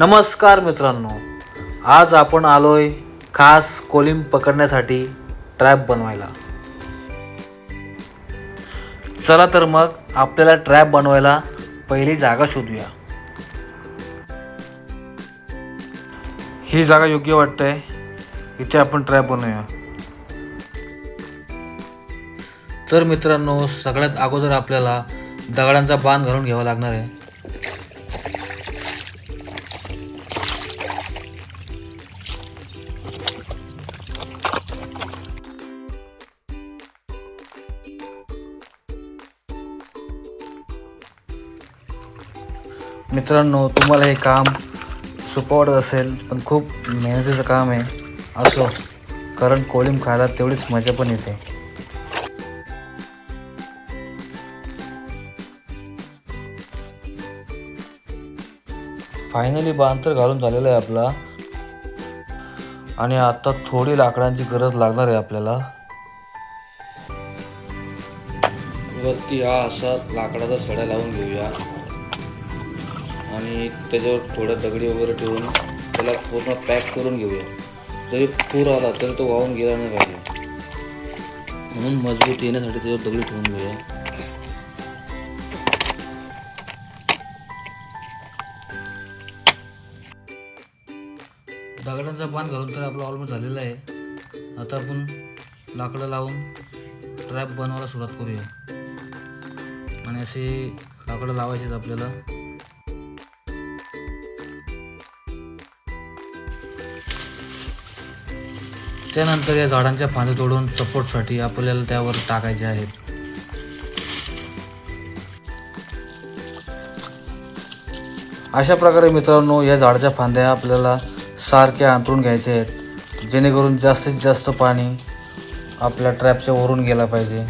नमस्कार मित्रांनो आज आपण आलोय खास कोलिम पकडण्यासाठी ट्रॅप बनवायला. चला तर मग आपल्याला ट्रॅप बनवायला पहिली जागा शोधूया. ही जागा योग्य वाटते इथे आपण ट्रॅप बनवूया. तर मित्रांनो सगळ्यात अगोदर आपल्याला दगडांचा बांध घालून घ्यावा लागणार आहे. मित्रांनो तुम्हाला हे काम सोपं वाटत असेल पण खूप मेहनतीचं काम आहे. असो कारण कोळीम खायला तेवढीच मजा पण येते. फायनली बांतर घालून झालेला आहे आपला. आणि आता थोडी लाकडांची गरज लागणार आहे आपल्याला. वरती हा असा लाकडाचा सड्या लावून घेऊया. आणि त्याच्यावर थोड्या दगडी वगैरे ठेवून त्याला पूर्ण पॅक करून घेऊया. जरी पूर आला तरी तो वाहून गेला नाही पाहिजे. म्हणून मजबूत येण्यासाठी त्याच्यावर दगडी ठेवून घेऊया. दगडांचा बांध घालून तर आपलं ऑलमोस्ट झालेलं आहे. आता आपण लाकडं लावून ट्रॅप बनवायला सुरुवात करूया. आणि असे लाकडं लावायचे आहेत आपल्याला. त्यानंतर या झाडांच्या फांद्या तोडून सपोर्टसाठी आपल्याला त्यावर टाकायचे आहेत. अशा प्रकारे मित्रांनो या झाडाच्या फांद्या आपल्याला सारख्या अंतरून घ्यायच्या आहेत जेणेकरून जास्तीत जास्त पाणी आपल्या ट्रॅपच्या वरून गेला पाहिजे.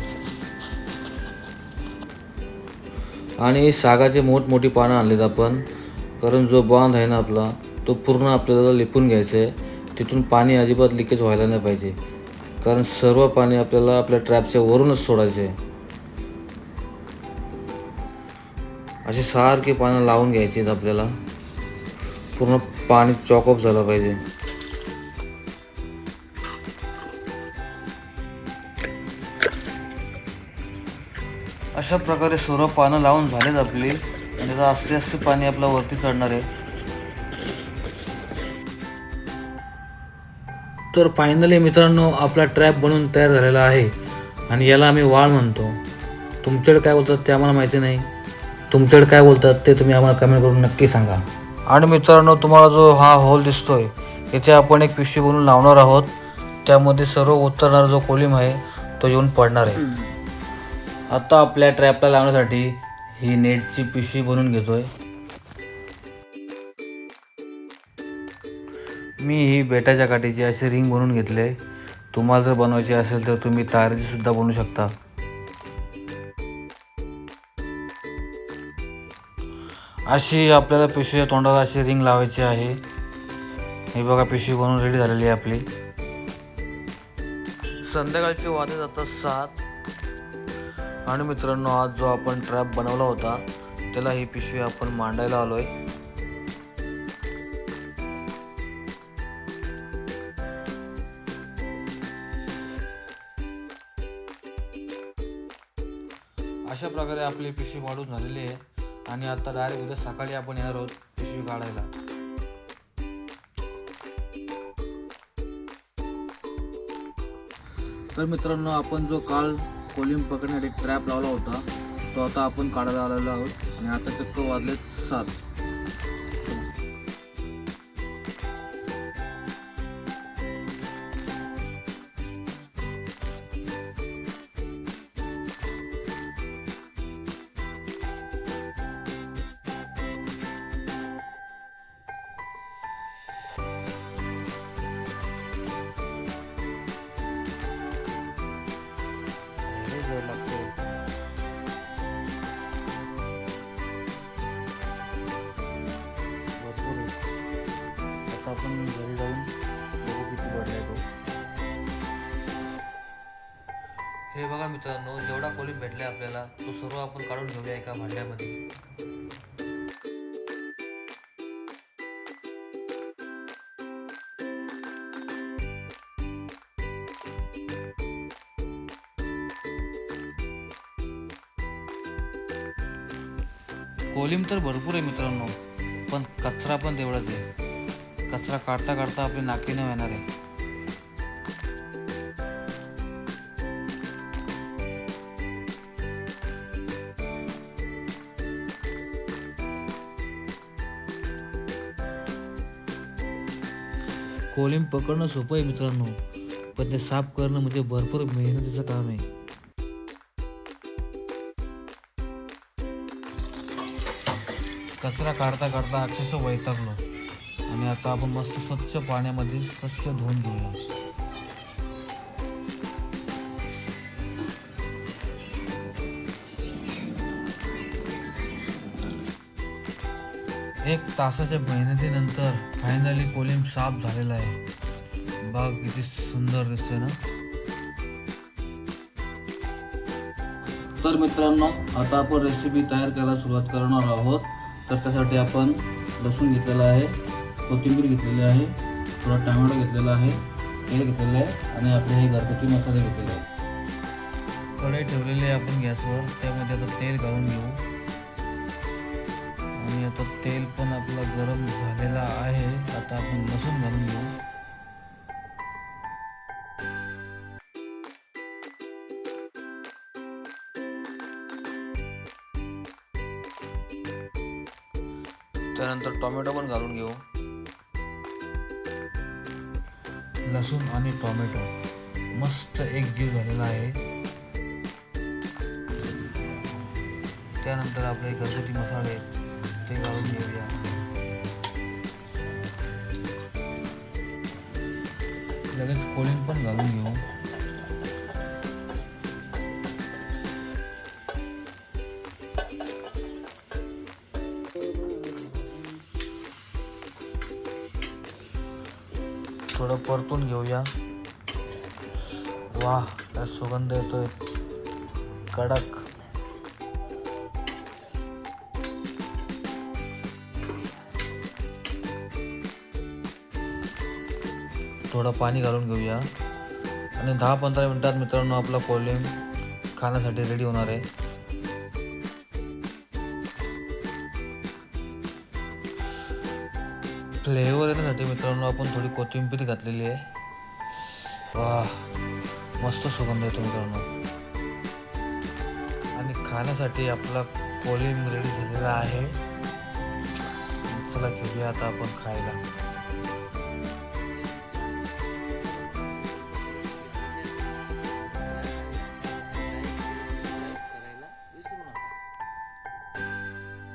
आणि सागाचे मोठमोठी पानं आणलीत आपण कारण जो बांध आहे ना आपला तो पूर्ण आपल्याला लिपून घ्यायचा आहे. तिथून पाणी अजिबात लिकेज व्हायला नाही पाहिजे. कारण सर्व पाणी आपल्याला आपल्या ट्रॅपच्या वरूनच सोडायचे आहे असे सारखे पानं लावून घ्यायचे आहेत आपल्याला. पूर्ण पाणी चॉक ऑफ झालं पाहिजे. अशा प्रकारे सर्व पानं लावून झालेत आपली. आणि आता आस्ते आस्ते पाणी आपल्या वरती चढणार आहे. तर फायनली मित्रांनो आपला ट्रॅप बनवून तयार झालेला आहे. आणि याला आम्ही वाळ म्हणतो. तुमच्याकडे काय बोलतात ते आम्हाला माहिती नाही. तुमच्याकडे काय बोलतात ते तुम्ही आम्हाला कमेंट करून नक्की सांगा. आणि मित्रांनो तुम्हाला जो हा होल दिसतोय इथे आपण एक पिशवी बनवून लावणार आहोत. त्यामध्ये सर्व उतरणारा जो कोलिम आहे तो येऊन पडणार आहे. आता आपल्या ट्रॅपला लावण्यासाठी ही नेटची पिशवी बनवून घेतोय. मी ही बेटाच्या काठीची असे रिंग बनवून घेतले तुम्हाला जर बनवायची असेल तर तुम्ही तारेचीसुद्धा बनवू शकता. अशी आपल्याला पिशवीच्या तोंडाला अशी रिंग लावायची आहे. ही बघा पिशवी बनवून रेडी झालेली आहे आपली. संध्याकाळचे वादे जातात सात. आणि मित्रांनो आज जो आपण ट्रॅप बनवला होता त्याला ही पिशवी आपण मांडायला आलो आहे अशा प्रकारे आपली पिशवी वाढून झालेली आहे. आणि आता डायरेक्ट उद्या सकाळी आपण येणार आहोत पिशवी काढायला. तर मित्रांनो आपण जो काल कोलिम पकडण्यासाठी ट्रॅप लावला होता तो आता आपण काढायला आलेलो आहोत. आणि आता चक्क वाजले सात. आता आपण घरी जाऊन बघू किती पडला तो. हे बघा मित्रांनो जेवढा कोलीम भेटला आहे आपल्याला तो सर्व आपण काढून घेऊया एका भांड्यामध्ये. कोलीम तर भरपूर आहे मित्रांनो पण कचरा पण तेवढाच आहे. कचरा काढता काढता आपली नाकी येणार आहे. कोलिम पकडणं सोपं आहे मित्रांनो पण ते साफ करणं म्हणजे भरपूर मेहनतीचं काम आहे. कचरा काढता काढता अक्षरशः वैतागलो. आणि आता आपण मस्त स्वच्छ पाण्यामध्ये स्वच्छ धुवून घेऊया. एक तासाच्या मेहनतीनंतर फायनली कोलिम साफ झालेला आहे. बाग किती सुंदर दिसतोय ना? तर मित्रांनो आता आपण रेसिपी तयार करायला सुरुवात करणार आहोत. तर त्यासाठी आपण लसूण घेतलेला आहे. कोथिंबीर घेतलेली आहे थोडा टमॅटो घेतलेला आहे तेल घेतलेलं आहे आणि आपले हे घरगुती मसाले घेतलेले आहे कढई ठेवलेली आहे आपण गॅसवर त्यामध्ये आता तेल घालून घेऊ. आणि आता तेल पण आपलं गरम झालेलं आहे आता आपण लसूण घालून घेऊ. त्यानंतर टोमॅटो पण घालून घेऊ. लसूण आणि टोमॅटो. मस्त एक जीव झालेला आहे. त्यानंतर आपले घरगुती मसाले ते घालून घेऊया. लगेच पण घालून घेऊ. थोडं परतून घेऊया. वा काय सुगंध येतोय. कडक. थोडं पाणी घालून घेऊया. आणि दहा पंधरा मिनटात मित्रांनो आपला कोलिम खाण्यासाठी रेडी होणार आहे. फ्लेवर येण्यासाठी मित्रांनो आपण थोडी कोथिंबीर घातलेली आहे. वा मस्त सुगंध येतो मित्रांनो. आणि खाण्यासाठी आपला कोलिम रेडी झालेला आहे. चला घेऊया आता आपण खायला.